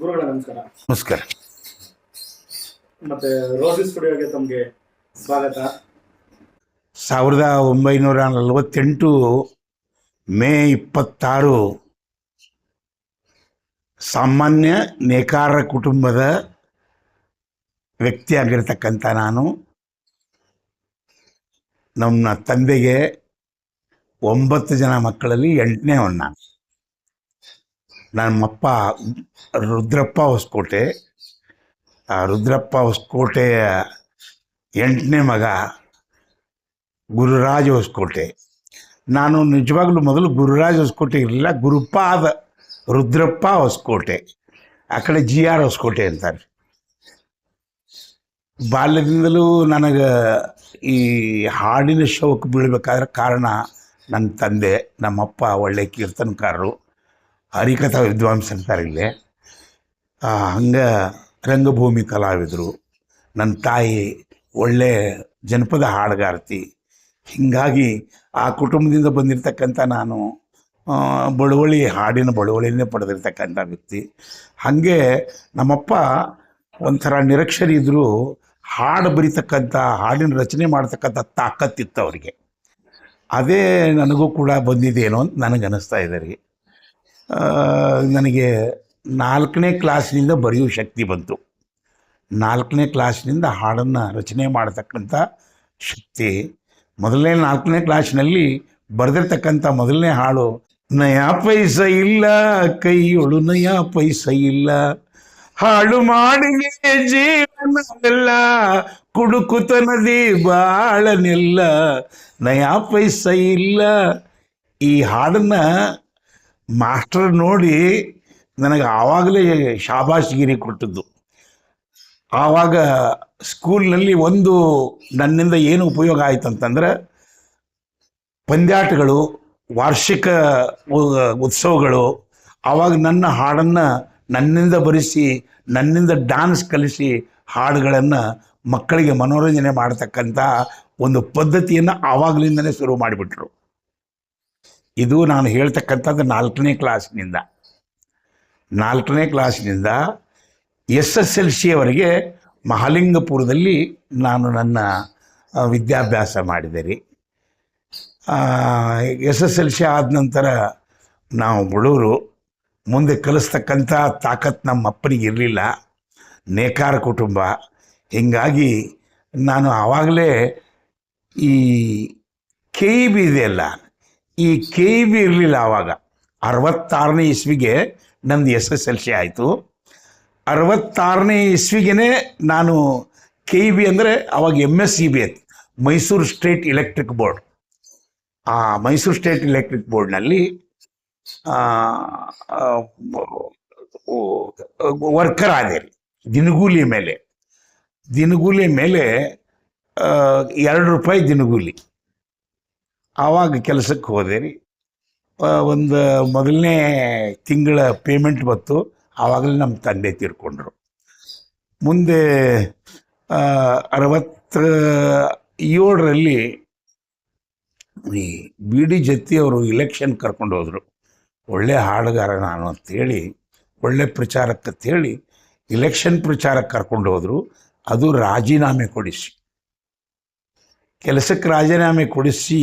ಗುರುಗಳ ನಮಸ್ಕಾರ. ನಮಸ್ಕಾರ. ಮತ್ತೆ ರೋಸಿ ಸ್ಟುಡಿಯೋಗೆ ತಮಗೆ ಸ್ವಾಗತ. ಸಾವಿರದ ಒಂಬೈನೂರ ನಲವತ್ತೆಂಟು ಮೇ ಇಪ್ಪತ್ತಾರು ಸಾಮಾನ್ಯ ನೇಕಾರ ಕುಟುಂಬದ ವ್ಯಕ್ತಿಯಾಗಿರ್ತಕ್ಕಂಥ ನಾನು. ನಮ್ಮ ತಂದೆಗೆ ಒಂಬತ್ತು ಜನ ಮಕ್ಕಳಲ್ಲಿ ಎಂಟನೇ ನಾನು ನಮ್ಮಪ್ಪ ರುದ್ರಪ್ಪ ಹೊಸಕೋಟೆ. ಆ ರುದ್ರಪ್ಪ ಹೊಸಕೋಟೆಯ ಎಂಟನೇ ಮಗ ಗುರುರಾಜ ಹೊಸಕೋಟೆ. ನಾನು ನಿಜವಾಗ್ಲೂ ಮೊದಲು ಗುರುರಾಜ ಹೊಸಕೋಟೆ ಇರಲಿಲ್ಲ ಗುರುಪ್ಪ ಆದ ರುದ್ರಪ್ಪ ಹೊಸಕೋಟೆ. ಆ ಕಡೆ ಜಿ ಆರ್ ಹೊಸಕೋಟೆ ಅಂತಾರೆ. ಬಾಲ್ಯದಿಂದಲೂ ನನಗೆ ಈ ಹಾಡಿನ ಶೋಕ್ ಬೀಳಬೇಕಾದ್ರೆ ಕಾರಣ ನನ್ನ ತಂದೆ, ನಮ್ಮಪ್ಪ ಒಳ್ಳೆ ಕೀರ್ತನಕಾರರು. ಹರಿಕಥಾ ವಿದ್ವಾಂಸ ಅಂತಾರೆ ಇಲ್ಲಿ. ಹಂಗೆ ರಂಗಭೂಮಿ ಕಲಾವಿದರು. ನನ್ನ ತಾಯಿ ಒಳ್ಳೆ ಜನಪದ ಹಾಡುಗಾರ್ತಿ. ಹೀಗಾಗಿ ಆ ಕುಟುಂಬದಿಂದ ಬಂದಿರತಕ್ಕಂಥ ನಾನು ಬಳುವಳಿ, ಹಾಡಿನ ಬಳುವಳಿನೇ ಪಡೆದಿರ್ತಕ್ಕಂಥ ವ್ಯಕ್ತಿ. ಹಾಗೆ ನಮ್ಮಪ್ಪ ಒಂಥರ ನಿರಕ್ಷರಿ ಇದ್ದರೂ ಹಾಡು ಬರಿತಕ್ಕಂಥ, ಹಾಡಿನ ರಚನೆ ಮಾಡ್ತಕ್ಕಂಥ ತಾಕತ್ತಿತ್ತು ಅವರಿಗೆ. ಅದೇ ನನಗೂ ಕೂಡ ಬಂದಿದ್ದೇನೋ ಅಂತ ನನಗೆ ಅನ್ನಿಸ್ತಾ ಇದೆ ರೀ. ನನಗೆ ನಾಲ್ಕನೇ ಕ್ಲಾಸ್ನಿಂದ ಬರೆಯುವ ಶಕ್ತಿ ಬಂತು. ನಾಲ್ಕನೇ ಕ್ಲಾಸ್ನಿಂದ ಹಾಡನ್ನು ರಚನೆ ಮಾಡತಕ್ಕಂಥ ಶಕ್ತಿ. ಮೊದಲನೇ ನಾಲ್ಕನೇ ಕ್ಲಾಸ್ನಲ್ಲಿ ಬರೆದಿರ್ತಕ್ಕಂಥ ಮೊದಲನೇ ಹಾಡು, ನಯಾ ಪೈಸ ಇಲ್ಲ, ಕೈಯೊಳು ನಯಾ ಪೈಸ ಇಲ್ಲ. ಹಾಳು ಮಾಡಿದೆ ಜೀವನವೆಲ್ಲ, ಕುಡುಕುತನದಿ ಬಾಳನೆಲ್ಲ. ನಯಾ ಪೈಸ ಇಲ್ಲ. ಈ ಹಾಡನ್ನ ಮಾಸ್ಟರ್ ನೋಡಿ ನನಗೆ ಆವಾಗಲೇ ಶಾಬಾಷ್ಗಿರಿ ಕೊಟ್ಟದ್ದು. ಆವಾಗ ಸ್ಕೂಲ್ನಲ್ಲಿ ಒಂದು ನನ್ನಿಂದ ಏನು ಉಪಯೋಗ ಆಯಿತು ಅಂತಂದ್ರೆ ಪಂದ್ಯಾಟಗಳು, ವಾರ್ಷಿಕ ಉತ್ಸವಗಳು, ಆವಾಗ ನನ್ನ ಹಾಡನ್ನು ನನ್ನಿಂದ ಬರೆಸಿ, ನನ್ನಿಂದ ಡ್ಯಾನ್ಸ್ ಕಲಿಸಿ ಹಾಡುಗಳನ್ನು ಮಕ್ಕಳಿಗೆ ಮನೋರಂಜನೆ ಮಾಡತಕ್ಕಂಥ ಒಂದು ಪದ್ಧತಿಯನ್ನು ಆವಾಗಲಿಂದನೇ ಶುರು ಮಾಡಿಬಿಟ್ರು. ಇದು ನಾನು ಹೇಳ್ತಕ್ಕಂಥದ್ದು ನಾಲ್ಕನೇ ಕ್ಲಾಸ್ನಿಂದ. ನಾಲ್ಕನೇ ಕ್ಲಾಸ್ನಿಂದ ಎಸ್ ಎಸ್ ಎಲ್ ಸಿಯವರೆಗೆ ಮಹಾಲಿಂಗಪುರದಲ್ಲಿ ನಾನು ನನ್ನ ವಿದ್ಯಾಭ್ಯಾಸ ಮಾಡಿದೆ ರೀ. ಎಸ್ ಎಸ್ ಎಲ್ ಸಿ ಆದ ನಂತರ ನಾವು ಬಡವರು ಮುಂದೆ ಕಲಿಸ್ತಕ್ಕಂಥ ತಾಕತ್ತು ನಮ್ಮ ಅಪ್ಪನಿಗೆ ಇರಲಿಲ್ಲ. ನೇಕಾರ ಕುಟುಂಬ. ಹೀಗಾಗಿ ನಾನು ಆವಾಗಲೇ ಈ ಕೆ ಇ ಬಿ ಇದೆಯಲ್ಲ ಈ ಕೆ ಬಿ ಇರಲಿಲ್ಲ ಆವಾಗ ಅರವತ್ತಾರನೇ ಇಸ್ವಿಗೆ ನಂದು ಎಸ್ ಎಸ್ ಎಲ್ ಸಿ ಆಯಿತು. ಅರವತ್ತಾರನೇ ಇಸ್ವಿಗೆ ನಾನು ಕೆ ಇ ಬಿ ಅಂದರೆ ಅವಾಗ ಎಂ ಎಸ್ ಸಿ ಬಿ ಅಂತ ಮೈಸೂರು ಸ್ಟೇಟ್ ಇಲೆಕ್ಟ್ರಿಕ್ ಬೋರ್ಡ್. ಆ ಮೈಸೂರು ಸ್ಟೇಟ್ ಇಲೆಕ್ಟ್ರಿಕ್ ಬೋರ್ಡ್ನಲ್ಲಿ ವರ್ಕರ್ ಆದೆ ದಿನಗೂಲಿ ಮೇಲೆ. ದಿನಗೂಲಿ ಮೇಲೆ ಎರಡು ರೂಪಾಯಿ ದಿನಗೂಲಿ. ಆವಾಗ ಕೆಲಸಕ್ಕೆ ಹೋದೆ ರೀ ಒಂದು ಮೊದಲನೇ ತಿಂಗಳ ಪೇಮೆಂಟ್ ಬಂತು. ಆವಾಗಲೇ ನಮ್ಮ ತಂದೆ ತೀರ್ಕೊಂಡ್ರು. ಮುಂದೆ ಅರವತ್ತ ಏಳರಲ್ಲಿ ಈ ಬಿ ಡಿ ಜತ್ತಿ ಅವರು ಇಲೆಕ್ಷನ್ ಕರ್ಕೊಂಡು ಹೋದರು. ಒಳ್ಳೆ ಹಾಡುಗಾರ ನಾನು ಅಂತೇಳಿ, ಒಳ್ಳೆ ಪ್ರಚಾರಕ್ಕೆ ಅಂತೇಳಿ ಇಲೆಕ್ಷನ್ ಪ್ರಚಾರಕ್ಕೆ ಕರ್ಕೊಂಡು ಹೋದರು. ಅದು ರಾಜೀನಾಮೆ ಕೊಡಿಸಿ. ಕೆಲಸಕ್ಕೆ ರಾಜೀನಾಮೆ ಕೊಡಿಸಿ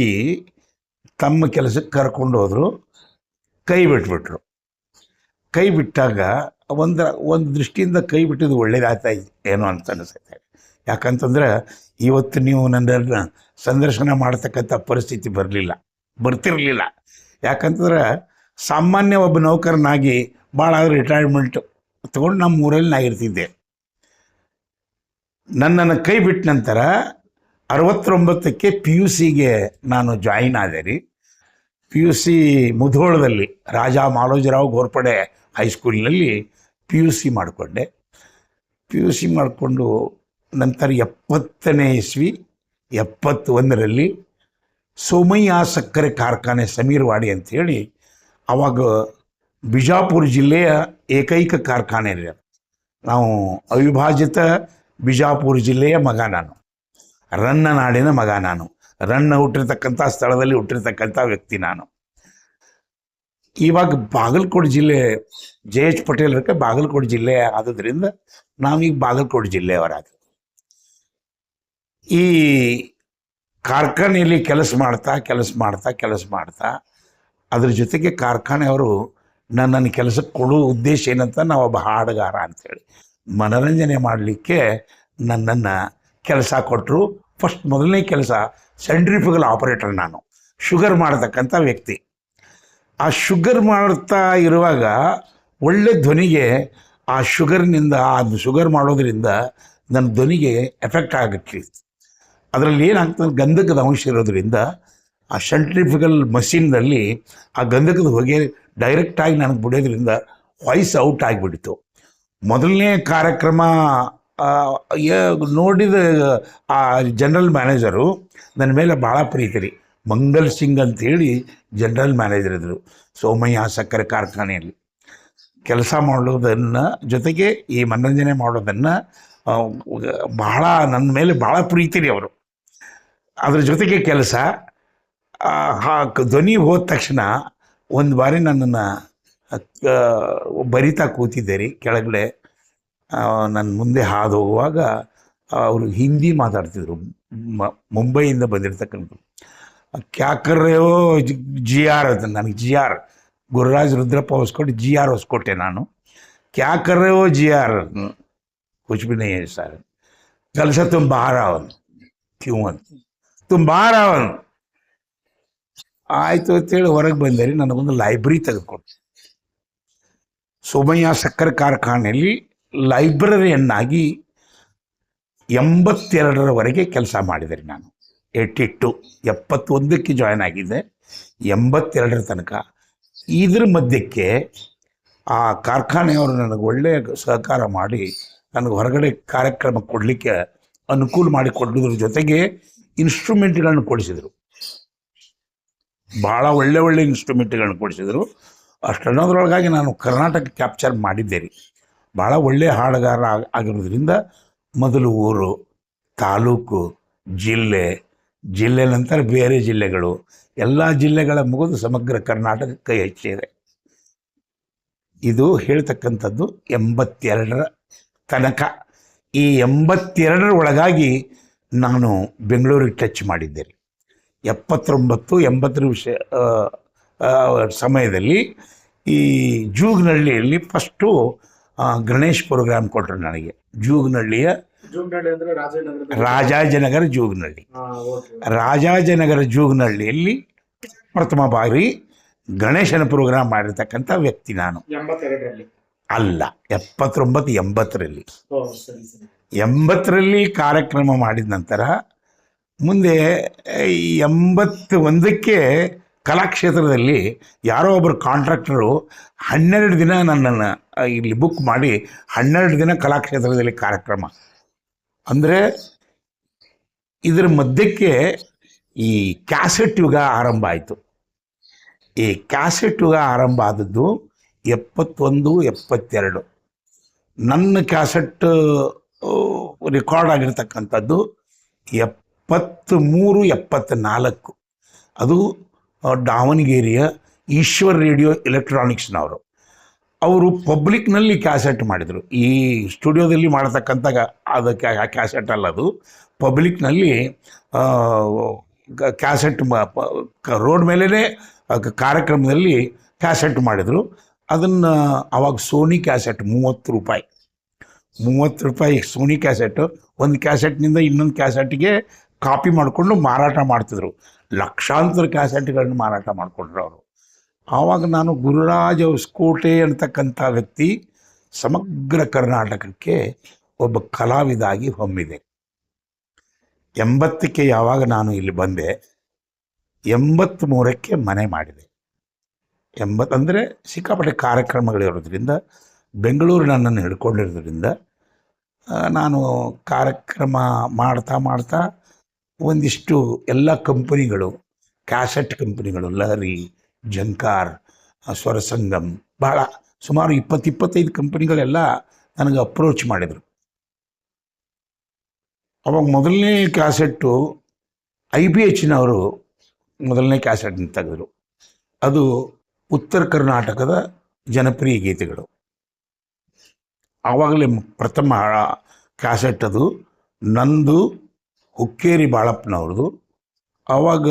ತಮ್ಮ ಕೆಲಸಕ್ಕೆ ಕರ್ಕೊಂಡು ಹೋದರು, ಕೈ ಬಿಟ್ಬಿಟ್ರು. ಕೈ ಬಿಟ್ಟಾಗ ಒಂದು ಒಂದು ದೃಷ್ಟಿಯಿಂದ ಕೈ ಬಿಟ್ಟಿದ್ದು ಒಳ್ಳೇದಾಗ್ತಾ ಏನು ಅಂತ ಅನಿಸುತ್ತೆ. ಯಾಕಂತಂದ್ರೆ ಇವತ್ತು ನೀವು ನನ್ನ ಸಂದರ್ಶನ ಮಾಡ್ತಕ್ಕಂಥ ಪರಿಸ್ಥಿತಿ ಬರಲಿಲ್ಲ, ಬರ್ತಿರಲಿಲ್ಲ. ಯಾಕಂತಂದ್ರೆ ಸಾಮಾನ್ಯ ಒಬ್ಬ ನೌಕರನಾಗಿ ಭಾಳ ರಿಟೈರ್ಮೆಂಟ್ ತೊಗೊಂಡು ನಮ್ಮ ಊರಲ್ಲಿ ನಾ ಇರ್ತಿದ್ದೆ ನನ್ನನ್ನು ಕೈ ಬಿಟ್ಟ ನಂತರ ಅರವತ್ತೊಂಬತ್ತಕ್ಕೆ ಪಿ ಯು ಸಿಗೆ ನಾನು ಜಾಯಿನ್ ಆದೆ ರೀ. ಪಿ ಯು ಸಿ ಮುಧೋಳದಲ್ಲಿ ರಾಜಾ ಮಾಲೋಜಿರಾವ್ ಗೋರ್ಪಡೆ ಹೈಸ್ಕೂಲ್ನಲ್ಲಿ ಪಿ ಯು ಸಿ ಮಾಡಿಕೊಂಡೆ. ಪಿ ಯು ಸಿ ಮಾಡಿಕೊಂಡು ನಂತರ ಎಪ್ಪತ್ತನೇ ಇಸ್ವಿ, ಎಪ್ಪತ್ತೊಂದರಲ್ಲಿ ಸೋಮಯ್ಯ ಸಕ್ಕರೆ ಕಾರ್ಖಾನೆ ಸಮೀರ್ವಾಡಿ ಅಂಥೇಳಿ ಆವಾಗ ಬಿಜಾಪುರ ಜಿಲ್ಲೆಯ ಏಕೈಕ ಕಾರ್ಖಾನೆ ರೀ ನಾವು ಅವಿಭಾಜಿತ ಬಿಜಾಪುರ ಜಿಲ್ಲೆಯ ಮಗ ನಾನು. ರನ್ನ ನಾಡಿನ ಮಗ ನಾನು. ರನ್ನ ಹುಟ್ಟಿರ್ತಕ್ಕಂಥ ಸ್ಥಳದಲ್ಲಿ ಹುಟ್ಟಿರ್ತಕ್ಕಂಥ ವ್ಯಕ್ತಿ ನಾನು. ಇವಾಗ ಬಾಗಲಕೋಟೆ ಜಿಲ್ಲೆ, ಜೆ ಎಚ್ ಪಟೇಲ್ ಇರಕ್ಕೆ ಬಾಗಲಕೋಟೆ ಜಿಲ್ಲೆ ಆಗೋದ್ರಿಂದ ನಾವೀಗ ಬಾಗಲಕೋಟೆ ಜಿಲ್ಲೆಯವರಾಗ ಈ ಕಾರ್ಖಾನೆಯಲ್ಲಿ ಕೆಲಸ ಮಾಡ್ತಾ ಕೆಲಸ ಮಾಡ್ತಾ ಕೆಲಸ ಮಾಡ್ತಾ, ಅದ್ರ ಜೊತೆಗೆ ಕಾರ್ಖಾನೆಯವರು ನನ್ನನ್ನು ಕೆಲಸಕ್ಕೆ ಕೊಡೋ ಉದ್ದೇಶ ಏನಂತ ನಾವು ಒಬ್ಬ ಹಾಡುಗಾರ ಅಂತೇಳಿ ಮನರಂಜನೆ ಮಾಡಲಿಕ್ಕೆ ನನ್ನನ್ನು ಕೆಲಸ ಕೊಟ್ಟರು ಫಸ್ಟ್ ಮೊದಲನೇ ಕೆಲಸ ಸೆಂಟ್ರಿಫುಗಲ್ ಆಪರೇಟರ್ ನಾನು. ಶುಗರ್ ಮಾಡತಕ್ಕಂಥ ವ್ಯಕ್ತಿ. ಆ ಶುಗರ್ ಮಾಡ್ತಾ ಇರುವಾಗ ಒಳ್ಳೆ ಧ್ವನಿಗೆ ಆ ಶುಗರ್ನಿಂದ ಆ ಶುಗರ್ ಮಾಡೋದರಿಂದ ನನ್ನ ಧ್ವನಿಗೆ ಎಫೆಕ್ಟ್ ಆಗುತ್ತೆ. ಅದರಲ್ಲಿ ಏನಾಗ್ತದೆ? ಗಂಧಕದ ಅಂಶ ಇರೋದರಿಂದ ಆ ಸೆಂಟ್ರಿಫಿಕಲ್ ಮಷೀನ್ನಲ್ಲಿ ಆ ಗಂಧಕದ ಹೊಗೆ ಡೈರೆಕ್ಟಾಗಿ ನನಗೆ ಬಿಡೋದ್ರಿಂದ ವಾಯ್ಸ್ ಔಟ್ ಆಗಿಬಿಡ್ತು. ಮೊದಲನೇ ಕಾರ್ಯಕ್ರಮ ನೋಡಿದ, ಆ ಜನರಲ್ ಮ್ಯಾನೇಜರು ನನ್ನ ಮೇಲೆ ಭಾಳ ಪ್ರೀತಿ ರೀ. ಮಂಗಲ್ ಸಿಂಗ್ ಅಂತೇಳಿ ಜನರಲ್ ಮ್ಯಾನೇಜರ್ ಇದ್ದರು ಸೋಮಯ್ಯ ಸಕ್ಕರೆ ಕಾರ್ಖಾನೆಯಲ್ಲಿ. ಕೆಲಸ ಮಾಡೋದನ್ನು, ಜೊತೆಗೆ ಈ ಮನರಂಜನೆ ಮಾಡೋದನ್ನು ಬಹಳ ನನ್ನ ಮೇಲೆ ಭಾಳ ಪ್ರೀತಿ ರೀ ಅವರು. ಅದ್ರ ಜೊತೆಗೆ ಕೆಲಸ ಧ್ವನಿ ಹೋದ ತಕ್ಷಣ ಒಂದು ಬಾರಿ ನನ್ನನ್ನು ಬರಿತಾ ಕೂತಿದ್ದೆ ರೀ ಕೆಳಗಡೆ. ನನ್ನ ಮುಂದೆ ಹಾದು ಹೋಗುವಾಗ ಅವರು ಹಿಂದಿ ಮಾತಾಡ್ತಿದ್ರು. ಮುಂಬೈಯಿಂದ ಬಂದಿರತಕ್ಕಂಥ ಕ್ಯಾಕರ್ರೇವೋ ಜಿ ಆರ್ ಅಂತ ನನಗೆ ಜಿ ಆರ್ ಗುರುರಾಜ್ ರುದ್ರಪ್ಪ ಹೊಸ್ಕೊಟ್ಟು ಜಿ ಆರ್ ಹೊಸ್ಕೊಟ್ಟೆ ನಾನು. ಕ್ಯಾಕರ್ರೇವೋ ಜಿ ಆರ್ ಕುಚ್ಬಿನೇ ಸರ್. ಕೆಲಸ ತುಂಬ ಅವನು ಕ್ಯೂ ಅಂತ. ತುಂಬ ಅವನು ಆಯಿತು ಅಂತೇಳಿ ಹೊರಗೆ ಬಂದರೆ ನನಗೊಂದು ಲೈಬ್ರರಿ ತೆಗೆದುಕೊಡ್ತೀನಿ. ಸೋಮಯ್ಯ ಸಕ್ಕರೆ ಕಾರ್ಖಾನೆಯಲ್ಲಿ ಲೈಬ್ರರಿಯನ್ನಾಗಿ ಎಂಬತ್ತೆರಡರವರೆಗೆ ಕೆಲಸ ಮಾಡಿದೆ ನಾನು. ಏಯ್ಟಿ ಟು, ಎಪ್ಪತ್ತೊಂದಕ್ಕೆ ಜಾಯ್ನ್ ಆಗಿದ್ದೆ. ಎಂಬತ್ತೆರಡರ ತನಕ. ಇದ್ರ ಮಧ್ಯಕ್ಕೆ ಆ ಕಾರ್ಖಾನೆಯವರು ನನಗೆ ಒಳ್ಳೆಯ ಸಹಕಾರ ಮಾಡಿ ನನಗೆ ಹೊರಗಡೆ ಕಾರ್ಯಕ್ರಮ ಕೊಡಲಿಕ್ಕೆ ಅನುಕೂಲ ಮಾಡಿ ಕೊಡೋದ್ರ ಜೊತೆಗೆ ಇನ್ಸ್ಟ್ರೂಮೆಂಟ್ಗಳನ್ನು ಕೊಡಿಸಿದರು. ಭಾಳ ಒಳ್ಳೆ ಒಳ್ಳೆ ಇನ್ಸ್ಟ್ರೂಮೆಂಟ್ಗಳನ್ನ ಕೊಡಿಸಿದರು. ಅಷ್ಟನ್ನೋದ್ರೊಳಗಾಗಿ ನಾನು ಕರ್ನಾಟಕ ಕ್ಯಾಪ್ಚರ್ ಮಾಡಿದ್ದೆ ರೀ ಭಾಳ ಒಳ್ಳೆಯ ಹಾಡುಗಾರ ಆಗ್- ಆಗಿರೋದ್ರಿಂದ ಮೊದಲು ಊರು, ತಾಲೂಕು, ಜಿಲ್ಲೆ ಜಿಲ್ಲೆ ನಂತರ ಬೇರೆ ಜಿಲ್ಲೆಗಳು, ಎಲ್ಲ ಜಿಲ್ಲೆಗಳ ಮುಗಿದು ಸಮಗ್ರ ಕರ್ನಾಟಕ ಕೈ ಹಚ್ಚಿದೆ ಇದು. ಹೇಳ್ತಕ್ಕಂಥದ್ದು ಎಂಬತ್ತೆರಡರ ತನಕ. ಈ ಎಂಬತ್ತೆರಡರ ಒಳಗಾಗಿ ನಾನು ಬೆಂಗಳೂರಿಗೆ ಟಚ್ ಮಾಡಿದ್ದೆ ರೀ ಎಪ್ಪತ್ತೊಂಬತ್ತು, ಎಂಬತ್ತರ ವಿಷಯ ಸಮಯದಲ್ಲಿ ಈ ಜೂಗ್ನಹಳ್ಳಿಯಲ್ಲಿ ಫಸ್ಟು ಗಣೇಶ್ ಪ್ರೋಗ್ರಾಮ್ ಕೊಟ್ಟರು ನನಗೆ ಜೂಗ್ನಹಳ್ಳಿಯ ರಾಜಾಜಿನಗರ ಜೂಗ್ನಹಳ್ಳಿ ಹಾ ಜೂಗ್ನಹಳ್ಳಿಯಲ್ಲಿ ಪ್ರಥಮ ಬಾರಿ ಗಣೇಶನ ಪ್ರೋಗ್ರಾಮ್ ಮಾಡಿರ್ತಕ್ಕಂಥ ವ್ಯಕ್ತಿ ನಾನು. ಅಲ್ಲ ಎಪ್ಪತ್ತೊಂಬತ್ತು ಎಂಬತ್ತರಲ್ಲಿ. ಎಂಬತ್ತರಲ್ಲಿ ಕಾರ್ಯಕ್ರಮ ಮಾಡಿದ ನಂತರ ಮುಂದೆ ಎಂಬತ್ತು ಒಂದಕ್ಕೆ ಕಲಾಕ್ಷೇತ್ರದಲ್ಲಿ ಯಾರೋ ಒಬ್ಬರು ಕಾಂಟ್ರಾಕ್ಟರು ಹನ್ನೆರಡು ದಿನ ನನ್ನನ್ನು ಇಲ್ಲಿ ಬುಕ್ ಮಾಡಿ ಹನ್ನೆರಡು ದಿನ ಕಲಾಕ್ಷೇತ್ರದಲ್ಲಿ ಕಾರ್ಯಕ್ರಮ. ಅಂದರೆ ಇದರ ಮಧ್ಯಕ್ಕೆ ಈ ಕ್ಯಾಸೆಟ್ ಯುಗ ಆರಂಭ ಆಯಿತು. ಈ ಕ್ಯಾಸೆಟ್ ಯುಗ ಆರಂಭ ಆದದ್ದು ಎಪ್ಪತ್ತೊಂದು, ಎಪ್ಪತ್ತೆರಡು. ನನ್ನ ಕ್ಯಾಸೆಟ್ ರೆಕಾರ್ಡ್ ಆಗಿರ್ತಕ್ಕಂಥದ್ದು ಎಪ್ಪತ್ತು ಮೂರು ಎಪ್ಪತ್ತ್ನಾಲ್ಕು. ಅದು ದಾವಣಗೆರೆಯ ಈಶ್ವರ್ ರೇಡಿಯೋ ಎಲೆಕ್ಟ್ರಾನಿಕ್ಸ್ನವರು. ಅವರು ಪಬ್ಲಿಕ್ನಲ್ಲಿ ಕ್ಯಾಸೆಟ್ ಮಾಡಿದರು. ಈ ಸ್ಟುಡಿಯೋದಲ್ಲಿ ಮಾಡತಕ್ಕಂಥ ಅದಕ್ಕೆ ಅದು ಕ್ಯಾಸೆಟ್ ಅಲ್ಲ ಅದು. ಪಬ್ಲಿಕ್ನಲ್ಲಿ ಕ್ಯಾಸೆಟ್ ರೋಡ್ ಮೇಲೇ ಕಾರ್ಯಕ್ರಮದಲ್ಲಿ ಕ್ಯಾಸೆಟ್ ಮಾಡಿದರು. ಅದನ್ನು ಆವಾಗ ಸೋನಿ ಕ್ಯಾಸೆಟ್ ಮೂವತ್ತು ರೂಪಾಯಿ. ಮೂವತ್ತು ರೂಪಾಯಿ ಸೋನಿ ಕ್ಯಾಸೆಟ್. ಒಂದು ಕ್ಯಾಸೆಟ್ನಿಂದ ಇನ್ನೊಂದು ಕ್ಯಾಸೆಟ್ಗೆ ಕಾಪಿ ಮಾಡಿಕೊಂಡು ಮಾರಾಟ ಮಾಡ್ತಿದ್ರು. ಲಕ್ಷಾಂತರ ಕ್ಯಾಸೆಟ್ಗಳನ್ನು ಮಾರಾಟ ಮಾಡಿಕೊಂಡ್ರು ಅವರು. ಆವಾಗ ನಾನು ಗುರುರಾಜ್ ಹೊಸಕೋಟೆ ಅಂತಕ್ಕಂಥ ವ್ಯಕ್ತಿ ಸಮಗ್ರ ಕರ್ನಾಟಕಕ್ಕೆ ಒಬ್ಬ ಕಲಾವಿದಾಗಿ ಹೊಮ್ಮಿದೆ. ಎಂಬತ್ತಕ್ಕೆ ಯಾವಾಗ ನಾನು ಇಲ್ಲಿ ಬಂದೆ ಎಂಬತ್ತ್ಮೂರಕ್ಕೆ ಮನೆ ಮಾಡಿದೆ. ಎಂಬತ್ತು ಅಂದರೆ ಸಿಕ್ಕಾಪಟ್ಟೆ ಕಾರ್ಯಕ್ರಮಗಳಿರೋದ್ರಿಂದ ಬೆಂಗಳೂರು ನನ್ನನ್ನು ಹಿಡ್ಕೊಂಡಿರೋದ್ರಿಂದ ನಾನು ಕಾರ್ಯಕ್ರಮ ಮಾಡ್ತಾ ಮಾಡ್ತಾ ಒಂದಿಷ್ಟು ಎಲ್ಲ ಕಂಪನಿಗಳು, ಕ್ಯಾಸೆಟ್ ಕಂಪನಿಗಳು, ಲಹರಿ, ಜಂಕಾರ್ ಸ್ವರ ಸ್ವರಸಂಗಮ್ ಭಾಳ ಸುಮಾರು ಇಪ್ಪತ್ತು ಇಪ್ಪತ್ತೈದು ಕಂಪನಿಗಳೆಲ್ಲ ನನಗೆ ಅಪ್ರೋಚ್ ಮಾಡಿದರು. ಅವಾಗ ಮೊದಲನೇ ಕ್ಯಾಸೆಟ್ಟು ಐ ಬಿ ಎಚ್ನವರು ಮೊದಲನೇ ಕ್ಯಾಸೆಟ್ನ ತೆಗೆದ್ರು. ಅದು ಉತ್ತರ ಕರ್ನಾಟಕದ ಜನಪ್ರಿಯ ಗೀತೆಗಳು. ಆವಾಗಲೇ ಪ್ರಥಮ ಕ್ಯಾಸೆಟ್ ಅದು ನಂದು ಹುಕ್ಕೇರಿ ಬಾಳಪ್ಪನವ್ರದು. ಆವಾಗ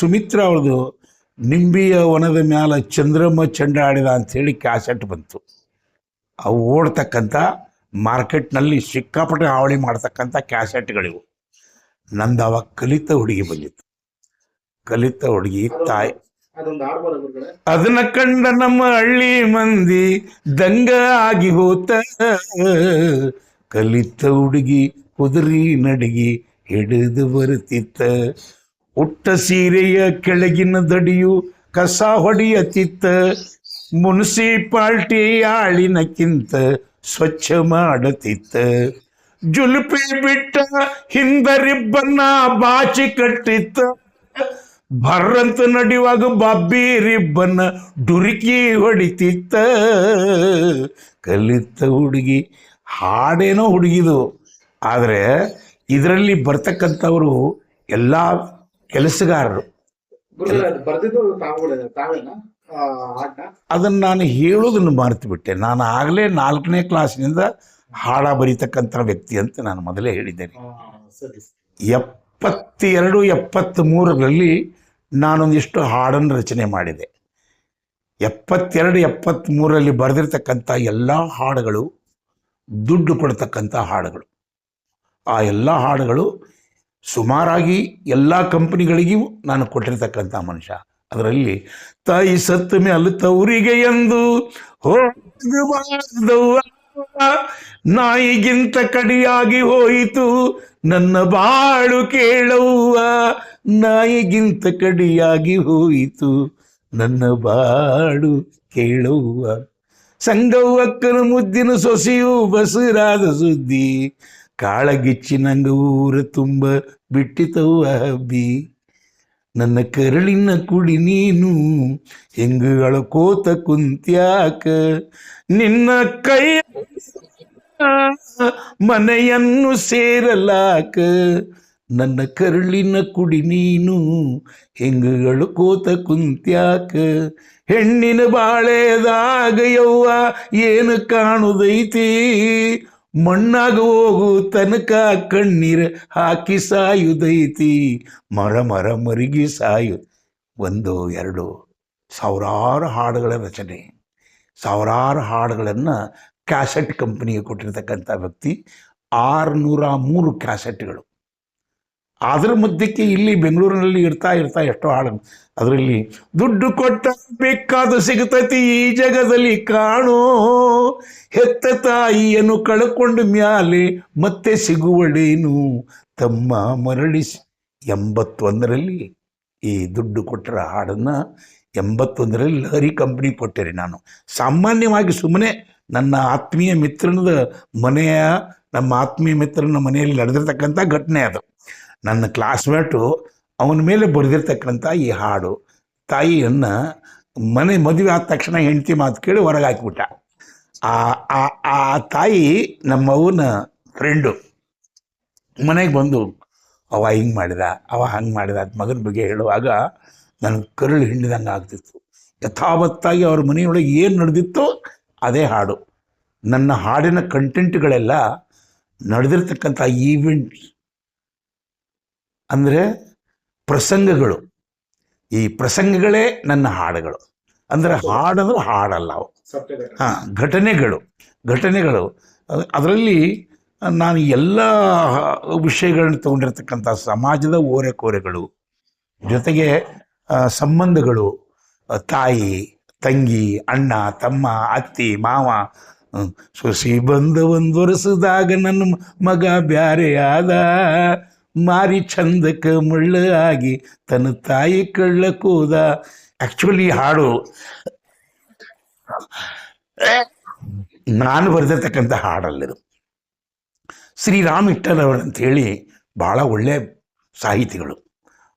ಸುಮಿತ್ರ ಅವ್ರದ್ದು ನಿಂಬಿಯ ವನದ ಮ್ಯಾಲ ಚಂದ್ರಮ್ಮ ಚಂಡಾಡಿದ ಅಂಥೇಳಿ ಕ್ಯಾಸೆಟ್ ಬಂತು. ಅವು ಓಡ್ತಕ್ಕಂಥ ಮಾರ್ಕೆಟ್ನಲ್ಲಿ ಸಿಕ್ಕಾಪಟ್ಟೆ ಹಾವಳಿ ಮಾಡ್ತಕ್ಕಂಥ ಕ್ಯಾಸೆಟ್ಗಳಿವು. ನಂದು ಅವಾಗ ಕಲಿತ ಹುಡುಗಿ ಬಂದಿತ್ತು. ಕಲಿತ ಹುಡುಗಿ ತಾಯಿ. ಅದನ್ನ ಕಂಡ ನಮ್ಮ ಹಳ್ಳಿ ಮಂದಿ, ದಂಗ ಆಗಿ ಹೋತ. ಕಲಿತ ಹುಡುಗಿ ಕುದುರಿ ನಡಗಿ ಹಿಡಿದು ಬರುತ್ತಿತ್ತ. ಉಟ್ಟ ಸೀರೆಯ ಕೆಳಗಿನ ದಡಿಯು ಕಸ ಹೊಡೆಯತಿತ್ತ ಮುನ್ಸಿಪಾಲ್ಟಿ ಆಳಿನಕ್ಕಿಂತ ಸ್ವಚ್ಛ ಮಾಡತಿತ್ತ ಜುಲುಪಿ ಬಿಟ್ಟ ಹಿಂದರಿಬ್ಬನ್ನ ಬಾಚಿ ಕಟ್ಟಿತ್ತ. ಭರ್ರಂತ ನಡಿವಾಗ ಬಾಬ್ಬಿ ರಿಬ್ಬನ್ನ ಡುರುಕಿ ಹೊಡಿತಿತ್ತ ಕಲಿತ ಹುಡುಗಿ ಹಾಡೇನೋ ಹುಡುಗಿದು. ಆದರೆ ಇದರಲ್ಲಿ ಬರ್ತಕ್ಕಂಥವರು ಎಲ್ಲ ಕೆಲಸಗಾರರು. ಅದನ್ನು ನಾನು ಹೇಳೋದನ್ನು ಮರೆತು ಬಿಟ್ಟೆ ನಾನು ಆಗಲೇ ನಾಲ್ಕನೇ ಕ್ಲಾಸ್ನಿಂದ ಹಾಡ ಬರೀತಕ್ಕಂಥ ವ್ಯಕ್ತಿ ಅಂತ ನಾನು ಮೊದಲೇ ಹೇಳಿದ್ದೇನೆ. ಎಪ್ಪತ್ತೆರಡು ಎಪ್ಪತ್ತ್ ಮೂರರಲ್ಲಿ ನಾನೊಂದಿಷ್ಟು ಹಾಡನ್ನು ರಚನೆ ಮಾಡಿದೆ. ಎಪ್ಪತ್ತೆರಡು ಎಪ್ಪತ್ತ್ಮೂರರಲ್ಲಿ ಬರೆದಿರ್ತಕ್ಕಂಥ ಎಲ್ಲ ಹಾಡುಗಳು ದುಡ್ಡು ಕೊಡ್ತಕ್ಕಂಥ ಹಾಡುಗಳು. ಆ ಎಲ್ಲ ಹಾಡುಗಳು ಸುಮಾರಾಗಿ ಎಲ್ಲ ಕಂಪ್ನಿಗಳಿಗೂ ನಾನು ಕೊಟ್ಟಿರ್ತಕ್ಕಂಥ ಮನುಷ್ಯ. ಅದರಲ್ಲಿ ತಾಯಿ ಸತ್ತ ಮೇಲೆ ತವರಿಗೆ ಎಂದು ನಾಯಿಗಿಂತ ಕಡಿಯಾಗಿ ಹೋಯಿತು, ನನ್ನ ಬಾಳು ಕೇಳವ್ವ. ನಾಯಿಗಿಂತ ಕಡಿಯಾಗಿ ಹೋಯಿತು, ನನ್ನ ಬಾಳು ಕೇಳವ್ವ. ಸಂಗವ್ವಕ್ಕನ ಮುದ್ದಿನ ಸೊಸೆಯು ಬಸರಾದ ಸುದ್ದಿ ಕಾಳಗಿಚ್ಚಿನಂಗ ಊರ ತುಂಬ ಬಿಟ್ಟಿತವ್ವ ಹಬ್ಬಿ ನನ್ನ ಕರಳಿನ ಕುಡಿ ನೀನು ಹೆಂಗುಗಳ ಕೋತ ಕುಂತ್ಯಾಕ? ನಿನ್ನ ಕೈ ಮನೆಯನ್ನು ಸೇರಲಾಕ? ನನ್ನ ಕರುಳಿನ ಕುಡಿ ನೀನು ಹೆಂಗುಗಳು ಕೋತ ಕುಂತ್ಯಾಕ? ಹೆಣ್ಣಿನ ಬಾಳೆದಾಗ ಯವ್ವ ಏನು ಕಾಣುದೈತಿ? ಮಣ್ಣಾಗ ಹೋಗು ತನಕ ಕಣ್ಣೀರು ಹಾಕಿ ಸಾಯುದೈತಿ. ಮರ ಮರ ಮರಿಗಿ ಸಾಯು. ಒಂದು, ಎರಡು, ಸಾವಿರಾರು ಹಾಡುಗಳ ರಚನೆ. ಸಾವಿರಾರು ಹಾಡುಗಳನ್ನು ಕ್ಯಾಸೆಟ್ ಕಂಪನಿಗೆ ಕೊಟ್ಟಿರ್ತಕ್ಕಂಥ ವ್ಯಕ್ತಿ. ಆರುನೂರ ಮೂರು ಕ್ಯಾಸೆಟ್ಗಳು. ಅದರ ಮುದ್ದಕ್ಕೆ ಇಲ್ಲಿ ಬೆಂಗಳೂರಿನಲ್ಲಿ ಇರ್ತಾ ಇರ್ತಾ ಎಷ್ಟೋ ಹಾಡು ಅದರಲ್ಲಿ ದುಡ್ಡು ಕೊಟ್ಟ ಬೇಕಾದ ಸಿಗತೈತಿ ಈ ಜಗದಲ್ಲಿ ಕಾಣೋ. ಹೆತ್ತ ತಾಯಿಯನ್ನು ಕಳ್ಕೊಂಡು ಮ್ಯಾಲೆ ಮತ್ತೆ ಸಿಗುವಳೇನು? ತಮ್ಮ ಮರಳಿಸಿ ಎಂಬತ್ತೊಂದರಲ್ಲಿ ಈ ದುಡ್ಡು ಕೊಟ್ಟರ ಹಾಡನ್ನು ಎಂಬತ್ತೊಂದರಲ್ಲಿ ಲಹರಿ ಕಂಪ್ನಿ ಕೊಟ್ಟೆ ನಾನು. ಸಾಮಾನ್ಯವಾಗಿ ಸುಮ್ಮನೆ ನನ್ನ ಆತ್ಮೀಯ ಮಿತ್ರನದ ಮನೆಯ ನಮ್ಮ ಆತ್ಮೀಯ ಮಿತ್ರನ ಮನೆಯಲ್ಲಿ ನಡೆದಿರ್ತಕ್ಕಂಥ ಘಟನೆ ಅದು. ನನ್ನ ಕ್ಲಾಸ್ಮೇಟು ಅವನ ಮೇಲೆ ಬರೆದಿರ್ತಕ್ಕಂಥ ಈ ಹಾಡು, ತಾಯಿಯನ್ನು ಮನೆ ಮದುವೆ ಆದ ತಕ್ಷಣ ಹೆಂಡತಿ ಮಾತು ಕೇಳಿ ಹೊರಗೆ ಹಾಕಿಬಿಟ್ಟ ಆ ಆ ಆ ತಾಯಿ ನಮ್ಮವನ ಫ್ರೆಂಡು ಮನೆಗೆ ಬಂದು ಅವ ಹಿಂಗೆ ಮಾಡಿದ ಅವ ಹಂಗೆ ಮಾಡಿದ ಅದು ಮಗನ ಬಗ್ಗೆ ಹೇಳುವಾಗ ನನಗೆ ಕರುಳು ಹಿಂಡಿದಂಗೆ ಆಗ್ತಿತ್ತು. ಯಥಾವತ್ತಾಗಿ ಅವ್ರ ಮನೆಯೊಳಗೆ ಏನು ನಡೆದಿತ್ತೋ ಅದೇ ಹಾಡು. ನನ್ನ ಹಾಡಿನ ಕಂಟೆಂಟ್ಗಳೆಲ್ಲ ನಡೆದಿರ್ತಕ್ಕಂಥ ಈವೆಂಟ್ಸ್ ಅಂದರೆ ಪ್ರಸಂಗಗಳು. ಈ ಪ್ರಸಂಗಗಳೇ ನನ್ನ ಹಾಡುಗಳು. ಅಂದರೆ ಹಾಡಂದ್ರೆ ಹಾಡಲ್ಲ ಅವು. ಹಾಂ ಘಟನೆಗಳು. ಘಟನೆಗಳು. ಅದರಲ್ಲಿ ನಾನು ಎಲ್ಲ ವಿಷಯಗಳನ್ನ ತಗೊಂಡಿರ್ತಕ್ಕಂಥ ಸಮಾಜದ ಓರೆಕೋರೆಗಳು ಜೊತೆಗೆ ಸಂಬಂಧಗಳು ತಾಯಿ ತಂಗಿ ಅಣ್ಣ ತಮ್ಮ ಅತ್ತಿ ಮಾವ ಸೊಸಿ ಬಂದ ಒಂದು ವರ್ಷದಾಗ ನನ್ನ ಮಗ ಬ್ಯಾರೆ ಆದ. ಮಾರಿ ಚಂದಕ ಮುಳ್ಳ ಆಗಿ ತನ್ನ ತಾಯಿ ಕಳ್ಳಕೋದ ಆ್ಯಕ್ಚುಲಿ ಹಾಡು. ನಾನು ಬರೆದಿರ್ತಕ್ಕಂಥ ಹಾಡಲ್ಲಿದು. ಶ್ರೀರಾಮ್ ಅವರು ಅಂಥೇಳಿ ಭಾಳ ಒಳ್ಳೆ ಸಾಹಿತಿಗಳು.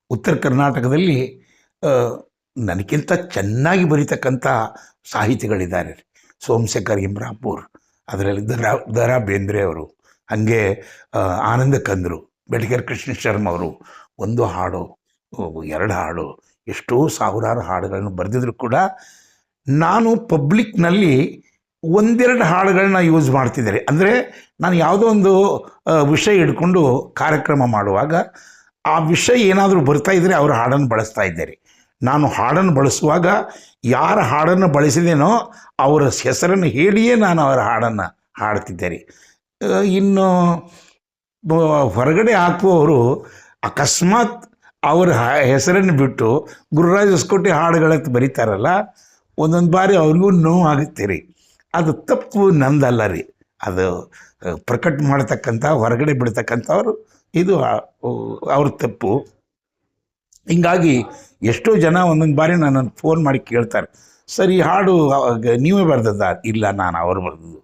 ಉತ್ತರ ಕರ್ನಾಟಕದಲ್ಲಿ ನನಗಿಂತ ಚೆನ್ನಾಗಿ ಬರೀತಕ್ಕಂಥ ಸಾಹಿತಿಗಳಿದ್ದಾರೆ. ಸೋಮಶೇಖರ್ ಇಮ್ರಾಪುರ್, ಅದರಲ್ಲಿ ದರಾ ದರಾ ಬೇಂದ್ರೆ ಅವರು, ಹಾಗೆ ಆನಂದ ಕಂದ್ರು ಬೆಳಗೆರೆ ಕೃಷ್ಣ ಶರ್ಮ ಅವರು, ಒಂದು ಹಾಡು ಎರಡು ಹಾಡು, ಎಷ್ಟೋ ಸಾವಿರಾರು ಹಾಡುಗಳನ್ನು ಬರೆದಿದ್ರು ಕೂಡ ನಾನು ಪಬ್ಲಿಕ್ನಲ್ಲಿ ಒಂದೆರಡು ಹಾಡುಗಳನ್ನ ಯೂಸ್ ಮಾಡ್ತಿದ್ದಾರೆ ಅಂದರೆ ನಾನು ಯಾವುದೋ ಒಂದು ವಿಷಯ ಹಿಡ್ಕೊಂಡು ಕಾರ್ಯಕ್ರಮ ಮಾಡುವಾಗ ಆ ವಿಷಯ ಏನಾದರೂ ಬರ್ತಾ ಇದ್ದರೆ ಅವರ ಹಾಡನ್ನು ಬಳಸ್ತಾ ಇದ್ದಾರೆ. ನಾನು ಹಾಡನ್ನು ಬಳಸುವಾಗ ಯಾರ ಹಾಡನ್ನು ಬಳಸಿದೇನೋ ಅವರ ಹೆಸರನ್ನು ಹೇಳಿಯೇ ನಾನು ಅವರ ಹಾಡನ್ನು ಹಾಡ್ತಿದ್ದೆ ರೀ ಇನ್ನು ಹೊರಗಡೆ ಹಾಕುವವರು ಅಕಸ್ಮಾತ್ ಅವರ ಹೆಸರನ್ನು ಬಿಟ್ಟು ಗುರುರಾಜ್ ಹೊಸಕೋಟೆ ಹಾಡುಗಳಂತ ಬರೀತಾರಲ್ಲ, ಒಂದೊಂದು ಬಾರಿ ಅವ್ರಿಗೂ ನೋವು ಆಗುತ್ತೆ ರೀ. ಅದು ತಪ್ಪು ನಂದಲ್ಲ ರೀ. ಅದು ಪ್ರಕಟ ಮಾಡ್ತಕ್ಕಂಥ, ಹೊರಗಡೆ ಬಿಡ್ತಕ್ಕಂಥವ್ರು, ಇದು ಅವ್ರ ತಪ್ಪು. ಹಿಂಗಾಗಿ ಎಷ್ಟೋ ಜನ ಒಂದೊಂದು ಬಾರಿ ನನ್ನನ್ನು ಫೋನ್ ಮಾಡಿ ಕೇಳ್ತಾರೆ. ಸರ್ ಈ ಹಾಡು ನೀವೇ ಬರೆದದ್ದ? ಇಲ್ಲ, ನಾನು ಅವ್ರು ಬರೆದದ್ದು.